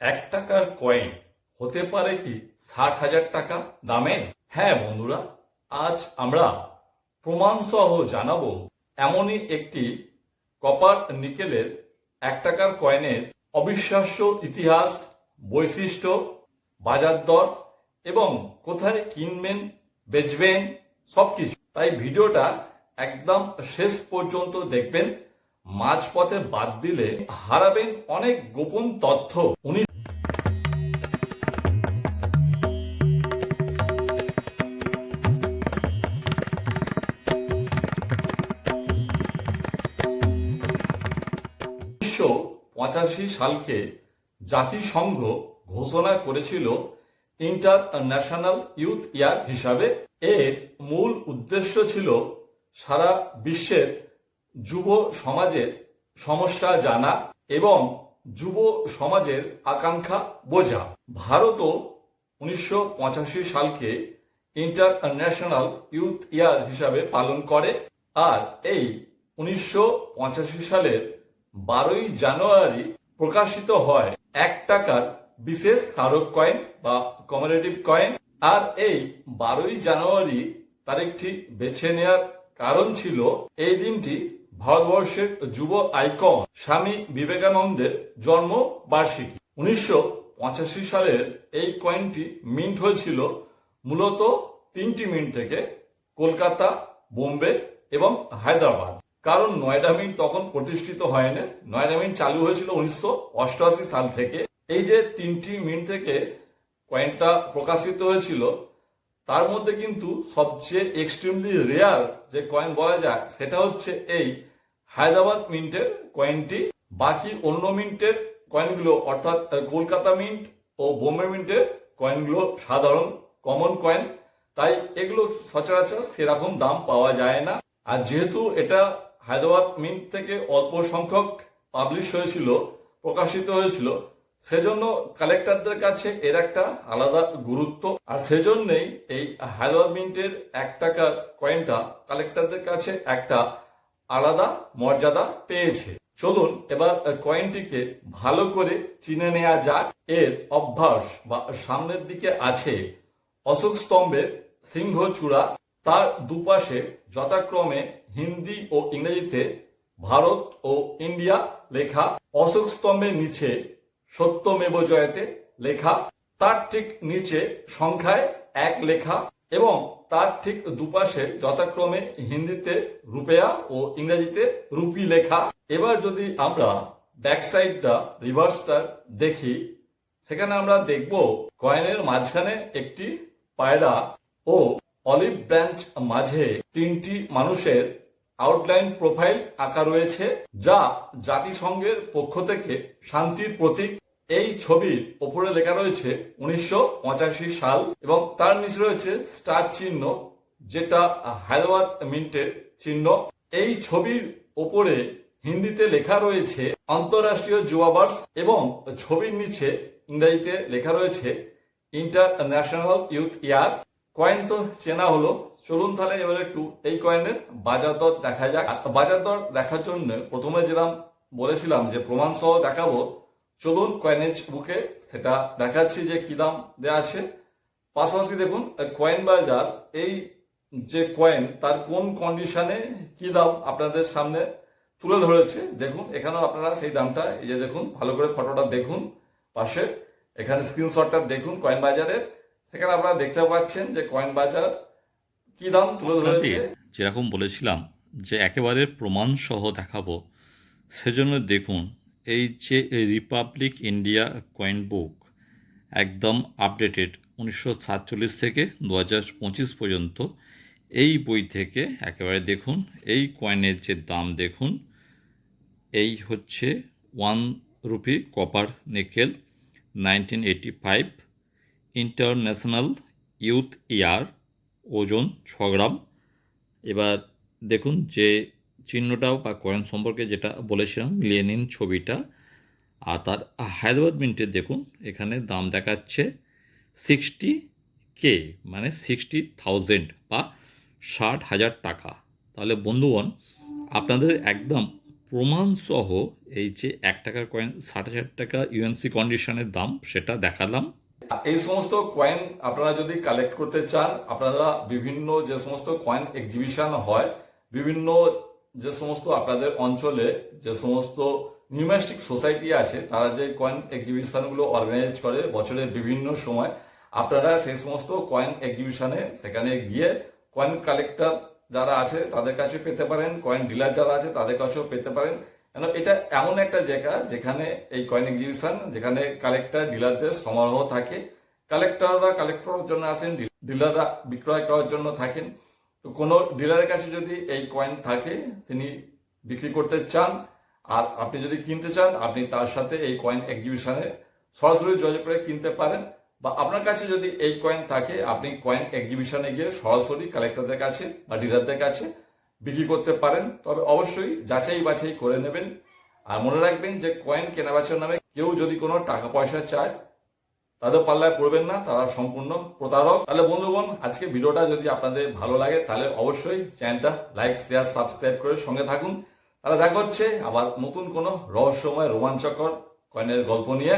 এক টাকার কয়েন হতে পারে কি ষাট হাজার টাকা দামের? হ্যাঁ বন্ধুরা, আজ আমরা প্রমাণ সহ জানাব এমনই একটি কপার নিকেলের এক টাকার কয়েনের অবিশ্বাস্য ইতিহাস, বৈশিষ্ট্য, বাজার দর এবং কোথায় কিনবেন, বেচবেন সবকিছু। তাই ভিডিওটা একদম শেষ পর্যন্ত দেখবেন। মাঝপথে বাদ দিলে হারাবেন অনেক গোপন তথ্য। উনি পঁচাশি সালকে জাতিসংঘ ঘোষণা করেছিল ইন্টারন্যাশনাল ইউথ ইয়ার হিসাবে। এর মূল উদ্দেশ্য ছিল সারা বিশ্বের যুব সমাজের সমস্যা জানা এবং যুব সমাজের আকাঙ্ক্ষা বোঝা। ভারতও উনিশশো পঁচাশি সালকে ইন্টারন্যাশনাল ইউথ ইয়ার হিসাবে পালন করে আর এই উনিশশো পঁচাশি সালের বারোই জানুয়ারি প্রকাশিত হয় এক টাকার বিশেষ স্মারক কয়েন বা কমারেটিভ কয়েন। আর এই বারোই জানুয়ারি তারিখটি বেছে নেওয়ার কারণ ছিল এই দিনটি ভারতবর্ষের যুব আইকন স্বামী বিবেকানন্দের জন্ম বার্ষিকী উনিশশো পঁচাশি সালের এই কয়েনটি মিন্ট হয়েছিল মূলত তিনটি মিন্ট থেকে কলকাতা, বোম্বে এবং হায়দ্রাবাদ। কারণ নয়ডা মিন্ট তখন প্রতিষ্ঠিত হয়নি। নয়ডা মিন্ট চালু হয়েছিল উনিশশো অষ্টআশি সাল থেকে। এই যে তিনটি মিন্ট থেকে কয়েনটা প্রকাশিত হয়েছিল তার মধ্যে কিন্তু সবচেয়ে এক্সট্রিমলি রেয়ার যে কয়েন বলা যায়, সেটা হচ্ছে এই হায়দ্রাবাদ মিন্টের কয়েনটি বাকি অন্য মিন্টের কয়েনগুলো অর্থাৎ কলকাতা মিন্ট ও বোম্বে মিন্টের কয়েনগুলো সাধারণ কমন কয়েন তাই এগুলো সচরাচর সেরকম দাম পাওয়া যায় না। আর যেহেতু এটা হায়দ্রাবাদ মিন্ট থেকে অল্প সংখ্যক পাবলিশ হয়েছিল, প্রকাশিত হয়েছিল সেজন্য কালেক্টরদের কাছে এর একটা আলাদা গুরুত্ব। আর সেজন্যই এই হায়দ্রাবাদ মিন্টের এক টাকার কয়েনটা কালেক্টরদের কাছে একটা আলাদা মর্যাদা পেয়েছে। চলুন এবার কয়েনটিকে ভালো করে চিনে নেওয়া যাক। এর অভ্যাস বা সামনের দিকে আছে অশোক স্তম্ভের সিংহ চূড়া তার দুপাশে যথাক্রমে হিন্দি ও ইংরেজিতে ভারত ও ইন্ডিয়া লেখা অশোক স্তম্ভের নিচে সত্যমেব জয়তে লেখা, তার ঠিক নিচে সংখ্যায় এক লেখা এবং তার ঠিক দুপাশে যথাক্রমে হিন্দিতে রুপেয়া ও ইংরেজিতে রুপি লেখা। এবার যদি আমরা ব্যাক সাইডটা রিভার্সটা দেখি, সেখানে আমরা দেখব কয়েনের মাঝখানে একটি পায়রা ও অলিভ ব্রাঞ্চ মাঝে তিনটি মানুষের আউটলাইন প্রোফাইল আঁকা রয়েছে, যা জাতিসংঘের পক্ষ থেকে শান্তির প্রতীক। এই ছবির ওপরে লেখা রয়েছে উনিশশো পঁচাশি সাল এবং তার নিচে রয়েছে স্টার চিহ্ন, যেটা হায়দ্রাবাদ মিন্টের চিহ্ন। এই ছবির ওপরে হিন্দিতে লেখা রয়েছে আন্তঃরাষ্ট্রীয় যুবাবার্স এবং ছবির নিচে ইংরেজিতে লেখা রয়েছে ইন্টারন্যাশনাল ইউথ ইয়ার। কয়েন তো চেনা হলো। চলুন তাহলে এবার একটু এই কয়েনের বাজার দর দেখা যাক। বাজার দর দেখার জন্য প্রথমে যেরাম বলেছিলাম যে প্রমাণ সহ দেখাবো চলুন কয়েনেজ বুকে সেটা দেখাচ্ছি যে কি দাম দেওয়া আছে। পাশাপাশি দেখুন কয়েন বাজার এই যে কয়েন তার কোন কন্ডিশনে কি দাম আপনাদের সামনে তুলে ধরেছে। দেখুন এখানেও আপনারা সেই দামটা এই যে দেখুন ভালো করে ফটোটা দেখুন পাশে। এখানে স্ক্রিনশটটা দেখুন কয়েন বাজারের সেখানে আপনারা দেখতে পাচ্ছেন যে কয়েন বাজার কি দাম তুলে ধরেছে। যেরকম বলেছিলাম যে একেবারে প্রমাণ সহ দেখাবো সেজন্য দেখুন এই যে রিপাবলিক ইন্ডিয়া কয়েন বুক একদম আপডেটেড উনিশশো সাতচল্লিশ থেকে দু হাজার পঁচিশ পর্যন্ত। এই বই থেকে একেবারে দেখুন, এই কয়েনের যে দাম দেখুন, এই হচ্ছে one rupee copper nickel nineteen five international youth year ওজন ছ গ্রাম। এবার দেখুন যে চিহ্নটা বা কয়েন সম্পর্কে যেটা বলেছিলাম মিলিয়ে নিন ছবিটা। আর তার হায়দ্রাবাদ মিন্টের দেখুন, এখানে দাম দেখাচ্ছে সিক্সটি কে মানে সিক্সটি থাউজেন্ড বা ষাট হাজার টাকা। তাহলে বন্ধুগণ, আপনাদের একদম প্রমাণসহ এই যে এক টাকার কয়েন ষাট হাজার টাকা ইউএনসি কন্ডিশনের দাম সেটা দেখালাম। এই সমস্ত কয়েন আপনারা যদি কালেক্ট করতে চান, আপনারা বিভিন্ন যে সমস্ত কয়েন এক্সিবিশন হয়, বিভিন্ন যে সমস্ত আপনাদের অঞ্চলে যে সমস্ত নিউম্যাস্টিক সোসাইটি আছে, তারা যে কয়েন এক্সিবিশনগুলো অর্গানাইজ করে বছরের বিভিন্ন সময়, আপনারা সেই সমস্ত কয়েন এক্সিবিশনে সেখানে গিয়ে কয়েন কালেক্টর যারা আছে, তাদের কাছে পেতে পারেন কয়েন ডিলার যারা আছে, তাদের কাছেও পেতে পারেন। কেন এটা এমন একটা জায়গা যেখানে এই কয়েন এক্সিবিশন যেখানে কালেক্টর ডিলারদের সমারোহ থাকে। কালেক্টররা কালেক্ট করার জন্য আসেন ডিলাররা বিক্রয় করার জন্য থাকেন। তো কোনো ডিলারের কাছে যদি এই কয়েন থাকে, তিনি বিক্রি করতে চান, আর আপনি যদি কিনতে চান, আপনি তার সাথে এই কয়েন এক্সিবিশনে সরাসরি যোগাযোগ করে কিনতে পারেন। বা আপনার কাছে যদি এই কয়েন থাকে, আপনি কয়েন এক্সিবিশনে গিয়ে সরাসরি কালেক্টরদের কাছে বা ডিলারদের কাছে বিক্রি করতে পারেন। তবে অবশ্যই যাচাই বাছাই করে নেবেন। আর মনে রাখবেন যে কয়েন কেনাবেচার নামে কেউ যদি কোনো টাকা পয়সা চায় তাদের পাল্লায় পড়বেন না, তারা সম্পূর্ণ প্রতারক। তাহলে বন্ধুগণ, আজকে ভিডিওটা যদি আপনাদের ভালো লাগে, তাহলে অবশ্যই চ্যানেলটা লাইক, শেয়ার, সাবস্ক্রাইব করে সঙ্গে থাকুন। তাহলে দেখা হচ্ছে আবার নতুন কোনো রহস্যময় রোমাঞ্চকর কয়েনের গল্প নিয়ে।